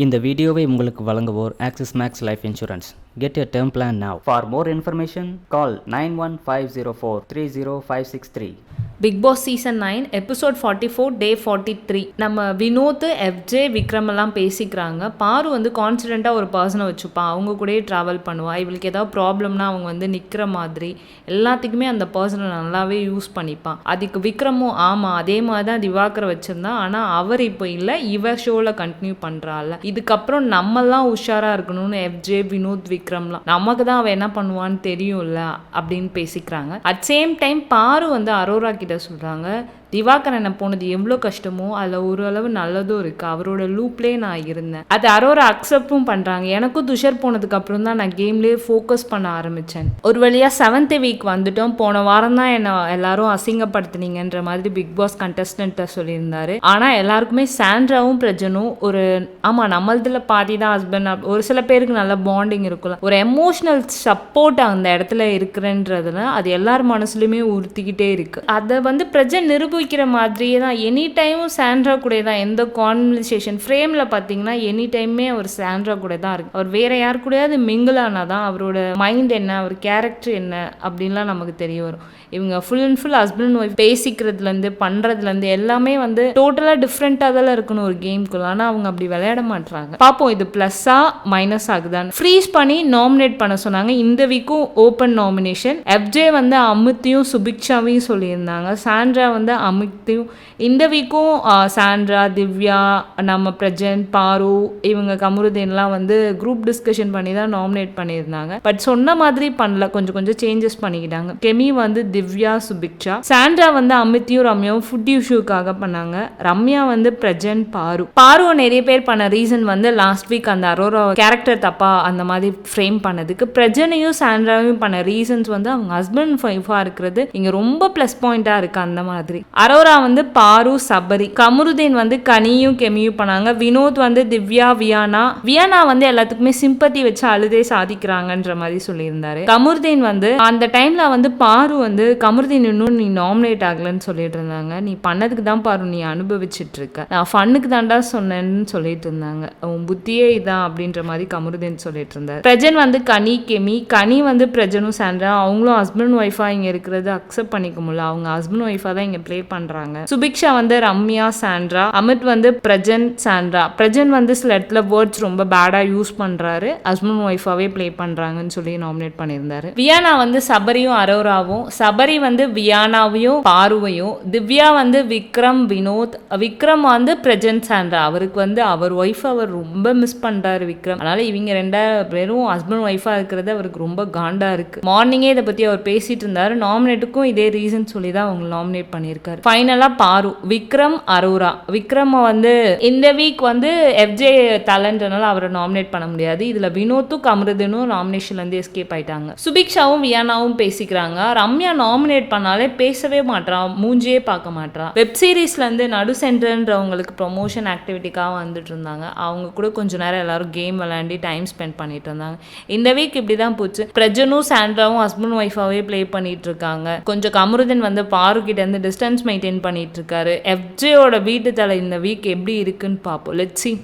இந்த வீடியோவை உங்களுக்கு வழங்குவோர் Axis Max Life Insurance get a term plan now for more information call nine one five zero four three zero five six three Bigg Boss season nine episode forty four day forty three நம்ம Vinod FJ Vikram எல்லாம் பேசிக்கிறாங்க. பாரு வந்து கான்ஃபிடென்ட்டாக ஒரு பர்சனை வச்சுப்பான் அவங்க கூடயே ட்ராவல் பண்ணுவா. இவளுக்கு ஏதாவது ப்ராப்ளம்னா அவங்க வந்து நிற்கிற மாதிரி. எல்லாத்துக்குமே அந்த பர்சனை நல்லாவே யூஸ் பண்ணிப்பான் அதுக்கு விக்ரமும் ஆமாம் அதே மாதிரி தான் திவாகரை வச்சுருந்தான் ஆனால் அவர் இப்போ இல்லை இவ ஷோவில் கண்டினியூ பண்ணுறாள் இதுக்கப்புறம் நம்மலாம் உஷாராக இருக்கணும்னு எஃப்ஜே வினோத் விக்ரம்லாம். நமக்கு தான் அவன் என்ன பண்ணுவான்னு தெரியும்ல அப்படின்னு பேசிக்கிறாங்க. அட் சேம் டைம் பாரு வந்து அரோரா கிட்ட சொல்கிறாங்க திவாகரனை போனது எவ்வளோ கஷ்டமோ அதில் ஓரளவு நல்லதும் இருக்குது அவரோட லூப்லேயே நான் இருந்தேன். அது அரோரா அக்செப்டும் பண்ணுறாங்க எனக்கும் துஷர் போனதுக்கு அப்புறம் தான் நான் கேம்லேயே ஃபோக்கஸ் பண்ண ஆரம்பித்தேன் ஒரு வழியாக செவன்த் வீக் வந்துட்டோம். போன வாரம் தான் என்னை எல்லாரும் அசிங்கப்படுத்துனீங்கன்ற மாதிரி பிக் பாஸ் கண்டஸ்டண்ட்டை சொல்லியிருந்தாரு. ஆனால் எல்லாருக்குமே சாண்ட்ராவும் பிரஜனும் ஒரு ஆமாம் நம்மளதில் பாதி தான் ஹஸ்பண்ட் ஒரு சில பேருக்கு நல்ல பாண்டிங் இருக்கும்ல. ஒரு எமோஷனல் சப்போர்ட் அந்த இடத்துல இருக்கிறன்றதுல அது எல்லார் மனசுலையுமே உறுத்திக்கிட்டே இருக்குது அதை வந்து பிரஜன் நிரூபிக்கிற மாதிரியே தான். எனி டைமும் சாண்ட்ரா கூட தான். எந்த கான்வர்சேஷன் ஃப்ரேமில் பார்த்தீங்கன்னா எனி டைமே அவர் சாண்ட்ரா கூட தான் இருக்கு அவர் வேற யார் கூடயாவது மிங்கிள் ஆனால் தான் அவரோட மைண்ட் என்ன அவர் கேரக்டர் என்ன அப்படின்லாம் நமக்கு தெரிய வரும். இவங்க full and full husband wife பேசிக்கிறதுலேருந்து பண்ணுறதுலேருந்து எல்லாமே வந்து டோட்டலாக டிஃப்ரெண்ட்டாக தான் இருக்கணும் ஒரு கேம்குள்ள ஆனால் அவங்க அப்படி விளையாட மாட்றாங்க. பார்ப்போம் இது ப்ளஸ்ஸாக மைனஸ் ஆகுதான்னு. ஃப்ரீஸ் பண்ணி நாமினேட் பண்ண சொன்னாங்க. இந்த வீக்கும் ஓப்பன் நாமினேஷன் எஃப்ஜே வந்து அமித்தையும் சுபிக்ஷாவையும் சொல்லியிருந்தாங்க. சாண்ட்ரா வந்து அமித்தையும் இந்த வீக்கும் சாண்ட்ரா திவ்யா நம்ம பிரஜன் பாரு இவங்க கமருதீன்லாம் வந்து குரூப் டிஸ்கஷன் பண்ணி தான் நாமினேட் பண்ணியிருந்தாங்க. பட் சொன்ன மாதிரி பண்ணல கொஞ்சம் கொஞ்சம் சேஞ்சஸ் பண்ணிக்கிட்டாங்க. கெமி வந்து திவ்யா சுபிக்ஷா சாண்ட்ரா வந்து அமித்தியும் ரம்யாவும் ஃபுட் இஷ்யூக்காக பண்ணாங்க. ரம்யா வந்து பிரஜன் பாரு. பாருவை நிறைய பேர் பண்ண ரீசன் வந்து லாஸ்ட் வீக் அந்த அரோரா கேரக்டர் தப்பா அந்த மாதிரி ஃப்ரேம் பண்ணதுக்கு பிரஜனையும் சாண்ட்ராவையும் பண்ண ரீசன்ஸ் வந்து அவங்க ஹஸ்பண்ட் ஒய்ஃபாக இருக்கிறது இங்கே ரொம்ப ப்ளஸ் பாயிண்டாக இருக்கு அந்த மாதிரி. அரோரா வந்து பாரு சபரி. கமருதீன் வந்து கனியும் கெமியும் பண்ணாங்க. வினோத் வந்து திவ்யா வியானா. வியானா வந்து எல்லாத்துக்குமே சிம்பத்தி வச்சு அழுதே சாதிக்கிறாங்கன்ற மாதிரி சொல்லியிருந்தாரு. கமருதீன் வந்து அந்த டைம்ல வந்து பாரு வந்து கமருதீன் இன்னும் நீ நாமினேட் ஆகலன்னு சொல்லிட்டு இருந்தாங்க. நீ பண்ணதுக்கு தான் பாரு நீ அனுபவிச்சுட்டு இருக்க. நான் ஃபன்னுக்கு தாண்டா சொன்னேன்னு சொல்லிட்டு இருந்தாங்க. உன் புத்தியே இதான் அப்படின்ற மாதிரி கமருதீன் சொல்லிட்டு இருந்தார். பிரஜன் வந்து கனி கெமி. கனி வந்து பிரஜனும் சாண்ட்ரா அவங்களும் ஹஸ்பண்ட் ஒய்ஃபா இங்க இருக்கிறது அக்செப்ட் பண்ணிக்க முடியல. அவங்க ஹஸ்பண்ட் ஒய்ஃபா தான் இங்க பிளே பண்றாங்க. சுபிக்ஷா வந்து ரம்யா சாண்ட்ரா அமித் வந்து பிரஜன் சாண்ட்ரா. பிரஜன் வந்து சில இடத்துல வேர்ட்ஸ் ரொம்ப பேடா யூஸ் பண்றாரு. ஹஸ்பண்ட் ஒய்ஃபாவே ப்ளே பண்றாங்கன்னு சொல்லி நாமினேட் பண்ணியிருந்தாரு. வியானா வந்து சபரியும் அரோராவும். சபரி வந்து வியானாவையும் பார்வையும். திவ்யா வந்து விக்ரம் வினோத். விக்ரம் வந்து பிரஜன் சாண்ட்ரா. அவருக்கு வந்து அவர் ஒய்ஃப் அவர் ரொம்ப மிஸ் பண்றாரு விக்ரம். அதனால இவங்க ரெண்டா பேரும் ஹஸ்பண்ட் ஒய்ஃபா இருக்கிறது அவருக்கு ரொம்ப காண்டா இருக்கு. மார்னிங்கே இதை பத்தி அவர் பேசிட்டு இருந்தாரு. நாமினேட்டுக்கும் இதே ரீசன் சொல்லி தான் அவங்க நாமினேட் பண்ணியிருக்காரு. ஃபைனலாக பாரு. விக்ரம் அரோரா. விக்ரம் வந்து இந்த வீக் வந்து எஃப்ஜே டேலண்ட்னால அவரை நாமினேட் பண்ண முடியாது. இதில் வினோத்தும் கமருதனும் நாமினேஷன்லேருந்து எஸ்கேப் ஆயிட்டாங்க. சுபிக்ஷாவும் வியானாவும் பேசிக்கிறாங்க. ரம்யா நாமினேட் பண்ணாலே பேசவே மாட்றான் மூஞ்சியே பார்க்க மாட்றான் வெப் சீரிஸ்லேருந்து நடு சென்டர்ன்றவங்களுக்கு ப்ரொமோஷன் ஆக்டிவிட்டிக்காக வந்துட்டு இருந்தாங்க. அவங்க கூட கொஞ்ச நேரம் எல்லாரும் கேம் விளையாண்டி டைம் ஸ்பெண்ட் பண்ணிட்டு இருந்தாங்க. இந்த வீக் இப்படி தான் போச்சு. பிரஜனும் சாண்ட்ராவும் ஹஸ்பண்ட் ஒய்ஃபாவே ப்ளே பண்ணிட்டு இருக்காங்க. கொஞ்சம் கமருதன் வந்து பாரு கிட்ட இருந்து டிஸ்டன்ஸ் மெயின்டைன் பண்ணிட்டு இருக்காரு. எஃப்ஜேயோட வீட்டு தலை இந்த வீக் எப்படி இருக்குன்னு பார்ப்போம். லெட்ஸி